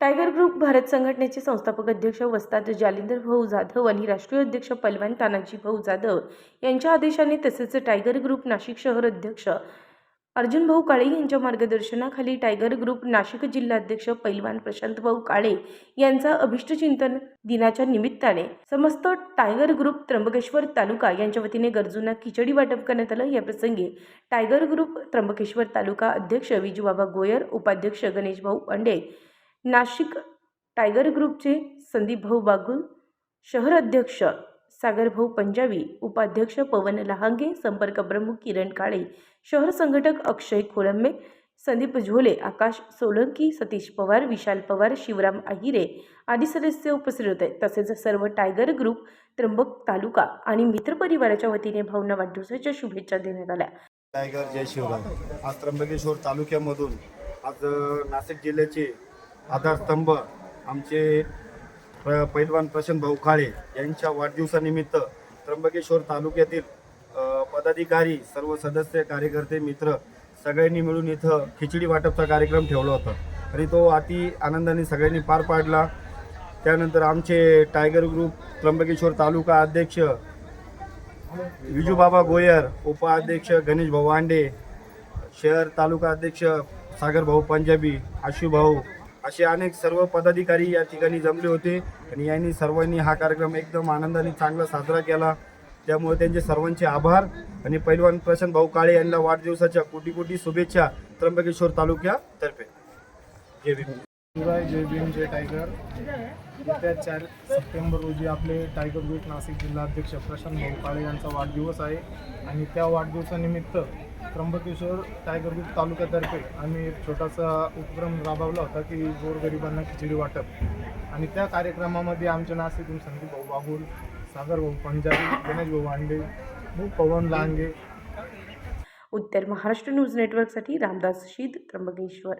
Tiger group Bharat संघटनेचे संस्थापक अध्यक्ष वस्ताद जालिंदर भाऊ जाधव आणि राष्ट्रीय अध्यक्ष पैलवान तानाजी भाऊ जाधव यांच्या आदेशाने तसेच टायगर ग्रुप नाशिक शहर अध्यक्ष अर्जुन भाऊ काळे यांच्या मार्गदर्शनाखाली टायगर ग्रुप नाशिक जिल्हाध्यक्ष पैलवान प्रशांत भाऊ काळे यांचा अभिष्टचिंतन दिनाच्या निमित्ताने समस्त टायगर ग्रुप त्र्यंबकेश्वर तालुका यांच्या वतीने गरजूंना खिचडी वाटप करण्यात आलं. याप्रसंगी टायगर ग्रुप त्र्यंबकेश्वर तालुका अध्यक्ष विजूबाबा गोयर उपाध्यक्ष गणेश भाऊ अंडे नाशिक टायगर ग्रुपचे संदीप भाऊ बागुल शहर अध्यक्ष सागरभाऊ पंजाबी उपाध्यक्ष पवन लहांगे संपर्क प्रमुख किरण काळे शहर संघटक अक्षय खोलंबे संदीप झोले आकाश सोलंकी सतीश पवार विशाल पवार शिवराम आहिरे आदी सदस्य उपस्थित होते. तसेच सर्व टायगर ग्रुप त्र्यंबक तालुका आणि मित्रपरिवाराच्या वतीने भावना वाढदिवसाच्या शुभेच्छा देण्यात आल्या. टायगर जय शिवराम आज त्र्यंबकेश्वर तालुक्यामधून आज नाशिक जिल्ह्याचे आधारस्तंभ आमचे प्र पैलवान प्रशांत भाऊ काळे यांच्या वाढदिवसानिमित्त त्र्यंबकेश्वर तालुक्यातील पदाधिकारी सर्व सदस्य कार्यकर्ते मित्र सगळ्यांनी मिळून इथं खिचडी वाटपचा कार्यक्रम ठेवला होता. आणि तो अति आनंदाने सगळ्यांनी पार पाडला. त्यानंतर आमचे टायगर ग्रुप त्र्यंबकेश्वर तालुका अध्यक्ष विजूबाबा गोयर उपाध्यक्ष गणेश भाऊ आंडे शहर तालुका अध्यक्ष सागर भाऊ पंजाबी आशू भाऊ असे अनेक सर्व पदाधिकारी या ठिकाणी जमले होते आणि यांनी सर्वांनी हा कार्यक्रम एकदम आनंदाने चांगला साजरा केला. त्यामुळे त्यांचे सर्वांचे आभार आणि पैलवान प्रशांत भाऊ काळे यांना वाढदिवसाच्या कोटी कोटी शुभेच्छा त्र्यंबकेश्वर तालुक्यातर्फे जय भीम. शिवाय जय भीम जय टायगर. येत्या चार सप्टेंबर रोजी आपले टायगर ग्रुप नाशिक जिल्हाध्यक्ष प्रशांत भाऊ काळे यांचा वाढदिवस आहे. आणि त्या वाढदिवसानिमित्त त्र्यंबकेश्वर टायगर ग्रुप तालुक्यातर्फे आम्ही एक छोटासा उपक्रम राबवला होता की गोरगरिबांना खिचडी वाटप. आणि त्या कार्यक्रमामध्ये आमच्या नाशिकून संदीप भाऊ बागुल सागर भाऊ पंजाबी गणेश भाऊ वांडे भाऊ पवन लांगे. उत्तर महाराष्ट्र न्यूज नेटवर्कसाठी रामदास शीद त्र्यंबकेश्वर.